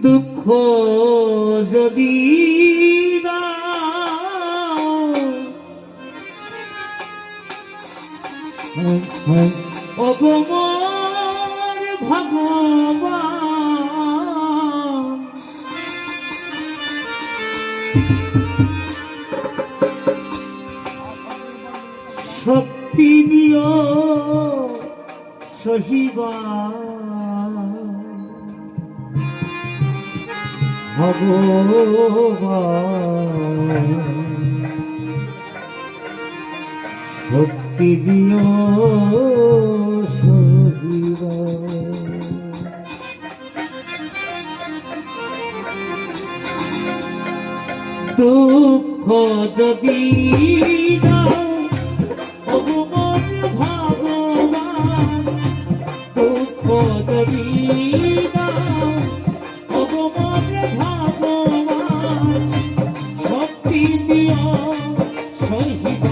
দুঃখ যদি অবমর ভগবান। শক্তি দিও সহিবা। ভগবান শক্তি দিও দুঃখ যদি ভাব Hey, hey,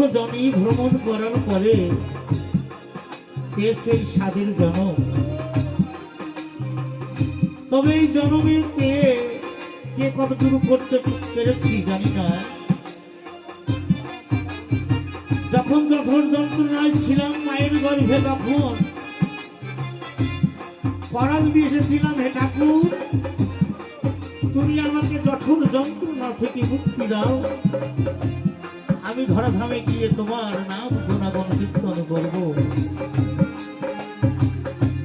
এই যে যে আশি লক্ষ জনই ভ্রমণ করার পরে পেয়েছে এই স্বাদের জনম। তবে এই জনমের পেয়ে কে কতটুকু করতে পেরেছি জানি না। যখন যখন যন্ত্রণায় ছিলাম মায়ের গর্ভে তখন পরাগ দিয়ে এসেছিলাম, হে ঠাকুর, তুমি আমাকে জঠর যন্ত্রণা থেকে মুক্তি দাও। আমি ধরাধামে গিয়ে তোমার নাম গুণাগণ কীর্তন করব।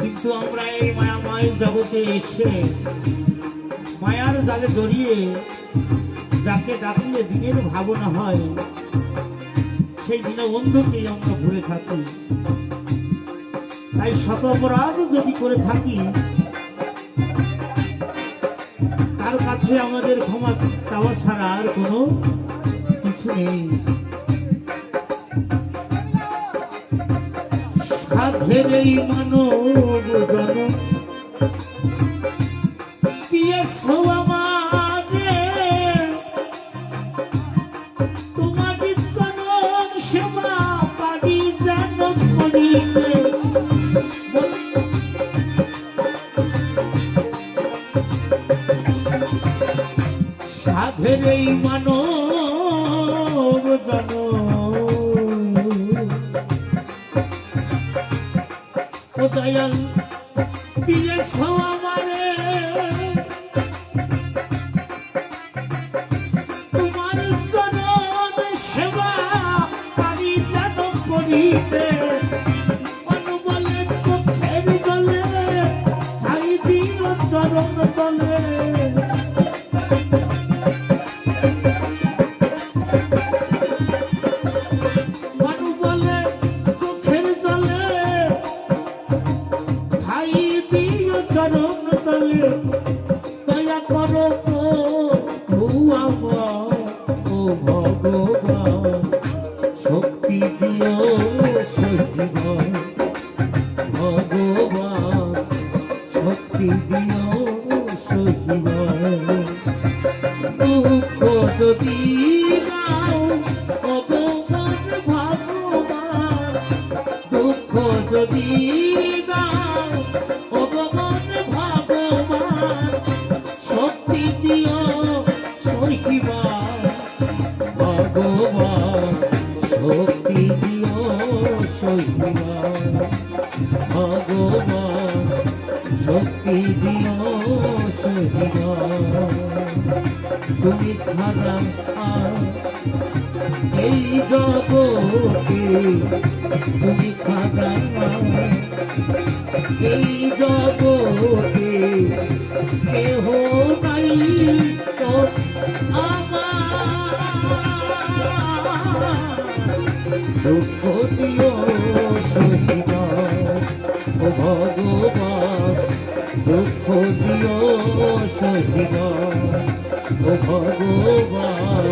কিন্তু আমরা এই মায়াময় জগতে এসে মায়ার জালে জড়িয়ে যাকে ডাকলে দিনের ভাবনা হয়, সেই দিনে বন্ধুকেই আমরা ভুলে থাকি। তাই শত অপরাধ যদি করে থাকি, তার কাছে আমাদের ক্ষমা চাওয়া ছাড়া আর কোনো নেই সাধের এই মানব জন দিয়েছ আমারে তোমারই চরণ সেবা পারি যেন করিতে সাধের এই মানব জন? দয়াল, দিয়েছ আমারে। তোমার চরণ সেবা পারি যেন করিতে অনুবলে চোখের জলে খাই দিও চরণ যদি নাও ভগবান ভগবান শক্তি দিও সহিবান ভগবান শক্তি দিও সহিবান ভগবান শক্তি দিও তুমি ছাড়া আর এই জগতে তুমি ছাড়া এই জগতে কেহ নাই তো আমার। দুঃখ দিও ভগবান দুঃখ দিও সহিবা ও ভগবান।